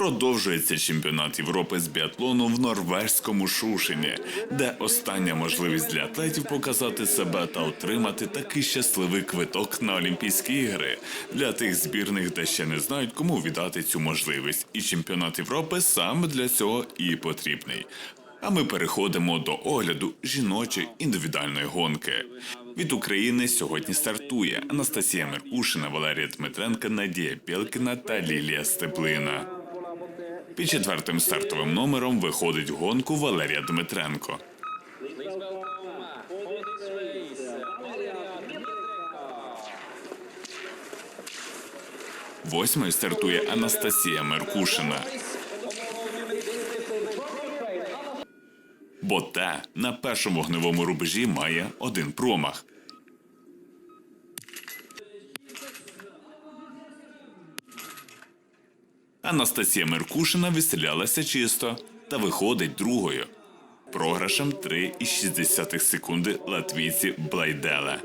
Продовжується чемпіонат Європи з біатлону в норвезькому Шушині, де остання можливість для атлетів показати себе та отримати такий щасливий квиток на Олімпійські ігри для тих збірних, де ще не знають, кому віддати цю можливість. І чемпіонат Європи саме для цього і потрібний. А ми переходимо до огляду жіночої індивідуальної гонки. Від України сьогодні стартує Анастасія Меркушина, Валерія Дмитренка, Надія Пєлкіна та Лілія Степлина. Під четвертим стартовим номером виходить гонку Валерія Дмитренко. Восьмою стартує Анастасія Меркушина. Бо те на першому вогневому рубежі має один промах. Анастасія Меркушина відстрілялася чисто та виходить другою. Програшем 3,6 секунди латвійці Блайделе.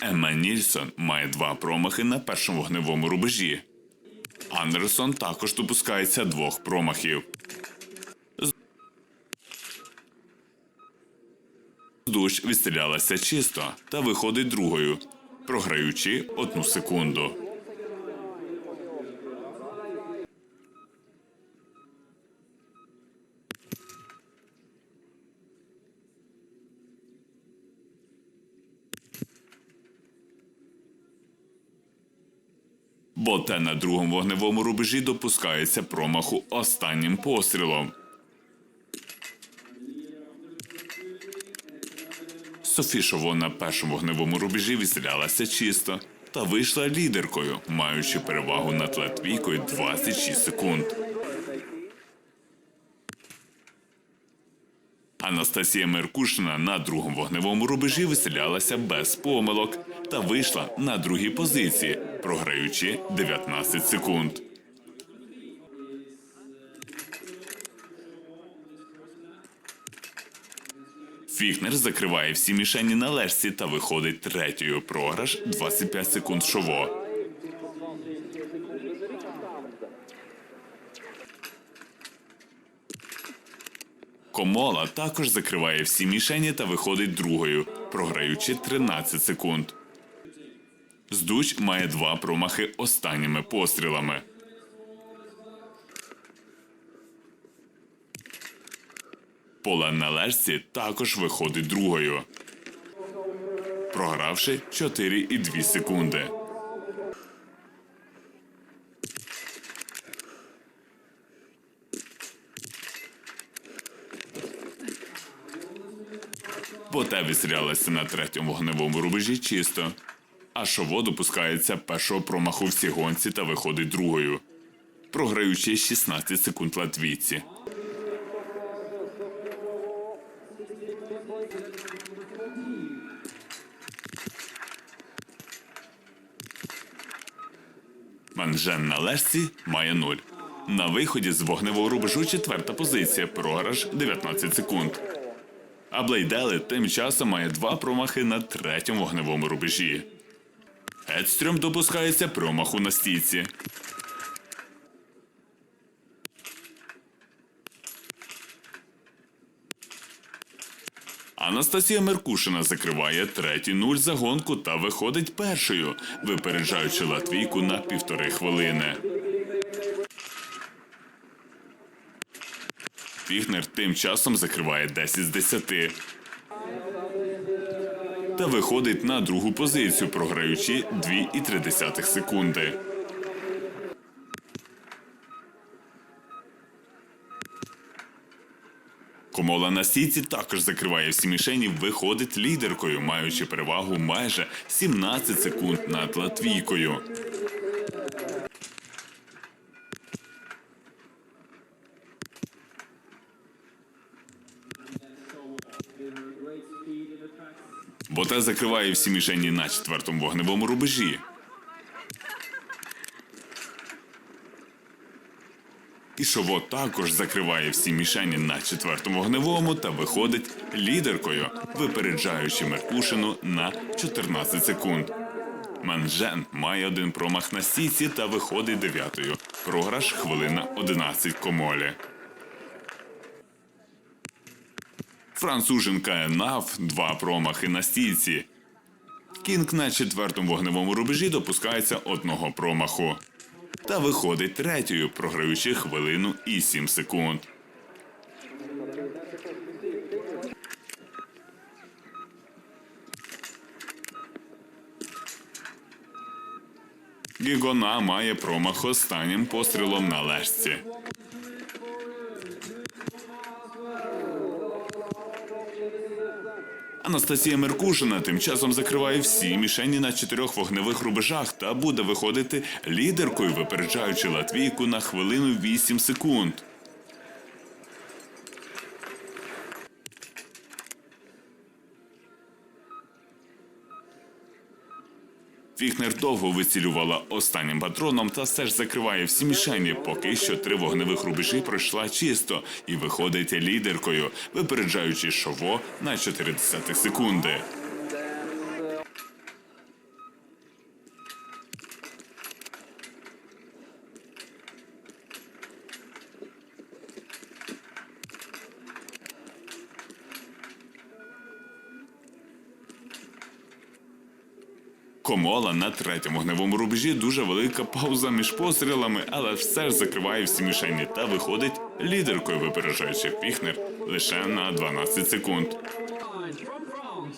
Емма Нільсон має два промахи на першому вогневому рубежі. Андерсон також допускається двох промахів. Душ відстрілялася чисто та виходить другою, програючи одну секунду. Бо те на другому вогневому рубежі допускається промаху останнім пострілом. Софі Шово на першому вогневому рубежі відстрілялася чисто та вийшла лідеркою, маючи перевагу над Латвійкою 26 секунд. Анастасія Меркушина на другому вогневому рубежі вистрілялася без помилок та вийшла на другій позиції, програючи 19 секунд. Фіхнер закриває всі мішені на лежці та виходить третьою. Програш 25 секунд шово. Комола також закриває всі мішені та виходить другою, програючи 13 секунд. Здуч має два промахи останніми пострілами. Пола на лежці також виходить другою, програвши 4,2 секунди. Боте відстрілялася на третьому вогневому рубежі чисто, а шово допускається першого промаху в цій гонці та виходить другою, програючи 16 секунд латвійці. Манжен на лежці має 0. На виході з вогневого рубежу четверта позиція, програш 19 секунд. А Блейдели тим часом має два промахи на третьому вогневому рубежі. Едстрюм допускається промаху на стійці. Анастасія Меркушина закриває третій нуль за гонку та виходить першою, випереджаючи Латвійку на півтори хвилини. Фігнер тим часом закриває 10 з 10. Та виходить на другу позицію, програючи 2,3 секунди. Комола на сіці також закриває всі мішені, виходить лідеркою, маючи перевагу майже 17 секунд над Латвійкою. Боте закриває всі мішені на четвертому вогневому рубежі. І Шово також закриває всі мішені на четвертому вогневому та виходить лідеркою, випереджаючи Меркушину на 14 секунд. Манжен має один промах на стійці та виходить дев'ятою. Програш хвилина 11 комолі. Француженка Енав два промахи на стійці. Кінг на четвертому вогневому рубежі допускається одного промаху. Та виходить третьою, програючи хвилину і 7 секунд. Гігона має промах останнім пострілом на лежці. Анастасія Меркушина тим часом закриває всі мішені на чотирьох вогневих рубежах та буде виходити лідеркою, випереджаючи Латвійку на хвилину 8 секунд. Фіхнер довго вицілювала останнім патроном та все ж закриває всі мішені. Поки що три вогневих рубежі пройшла чисто і виходить лідеркою, випереджаючи шово на 40 секунди. Комола на третьому гневому рубежі дуже велика пауза між пострілами, але все ж закриває всі мішені та виходить лідеркою, випереджаючи Піхнер лише на 12 секунд.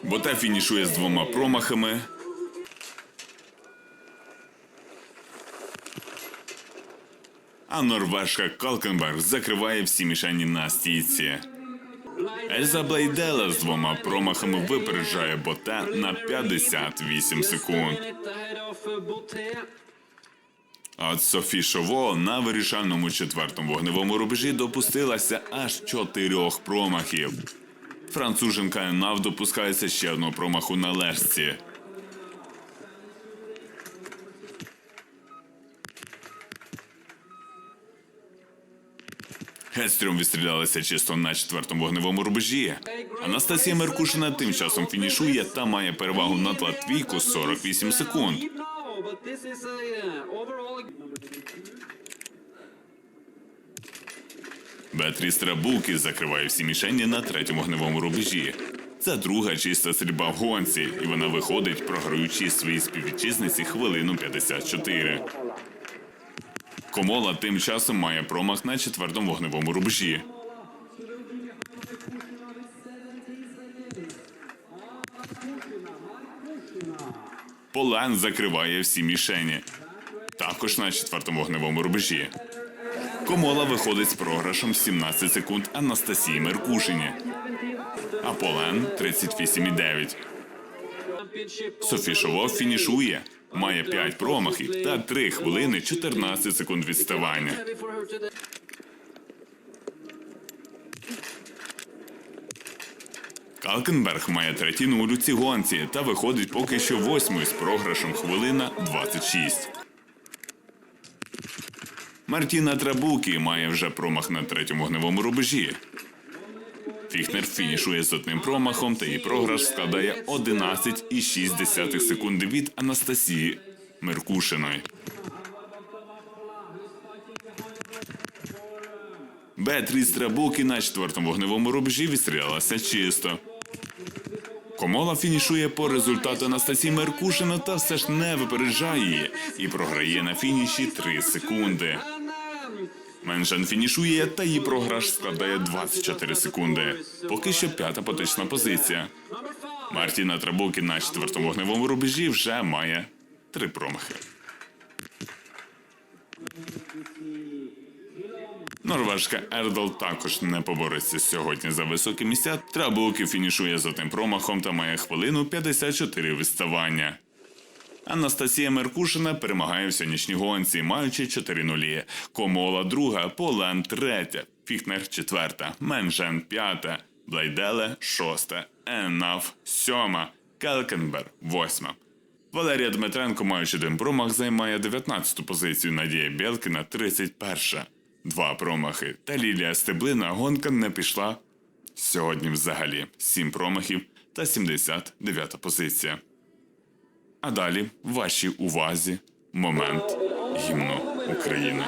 Бота фінішує з двома промахами. А норвежка Калкенберг закриває всі мішені на стійці. Ельза Блейдела з двома промахами випереджає бота на 58 секунд. А Софі Шово на вирішальному четвертому вогневому рубежі допустилася аж чотирьох промахів. Француженка Енав допускається ще одного промаху на лежці. Гестрюм відстрілялися чисто на четвертому вогневому рубежі. Анастасія Меркушина тим часом фінішує та має перевагу над Латвійку 48 секунд. Беатріс Трабулки закриває всі мішені на третьому вогневому рубежі. Це друга чиста стрільба в гонці, і вона виходить, програючи своїй співвітчизниці хвилину 54. Комола тим часом має промах на четвертому вогневому рубежі. Полен закриває всі мішені. Також на четвертому вогневому рубежі. Комола виходить з програшем 17 секунд Анастасії Меркушині. А Полен 38,9. Софі Шово фінішує. Має 5 промахів та 3 хвилини 14 секунд відставання. Калкенберг має третій нуль у цій гонці та виходить поки що восьмою з програшем хвилина 26. Мартіна Трабукі має вже промах на третьому гневому рубежі. Фіхнер фінішує з одним промахом, та її програш складає 11,6 секунди від Анастасії Меркушиної. Беатріс Трабукі на четвертому вогневому рубежі відстрілялася чисто. Комола фінішує по результату Анастасії Меркушина та все ж не випереджає її і програє на фініші 3 секунди. Меншан фінішує, та її програш складає 24 секунди. Поки що п'ята поточна позиція. Мартіна Трабукі на четвертому вогневому рубежі вже має три промахи. Норвежка Ердал також не побореться сьогодні за високі місця. Трабуки фінішує з одним промахом та має хвилину 54 відставання. Анастасія Меркушина перемагає в сьогоднішній гонці, маючи 4 нулі. Комола друга, Полен третя, Фіхнер четверта, Менжен п'ята, Блайделе шоста, Еннаф сьома, Келкенбер восьма. Валерія Дмитренко, маючи один промах, займає 19-ту позицію. Надія Білкіна 31. Два промахи. Та Лілія Стеблина гонка не пішла. Сьогодні взагалі 7 промахів та 79 позиція. А далі вашій увазі момент гімну України.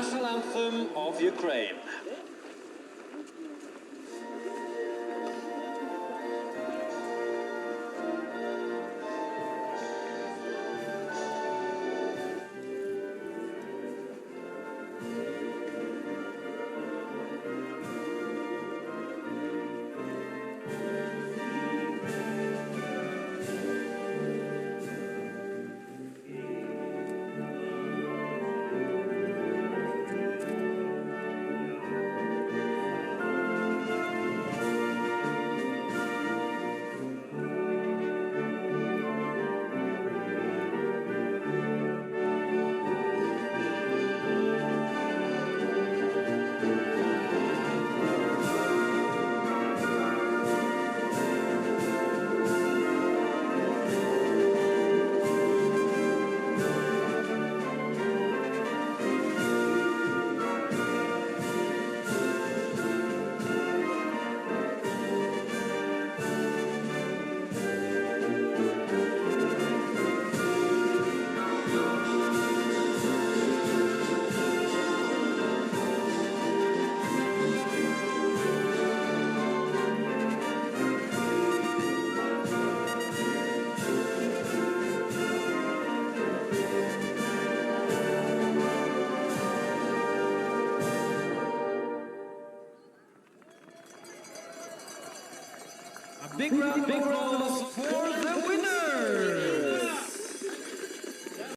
Big Rock,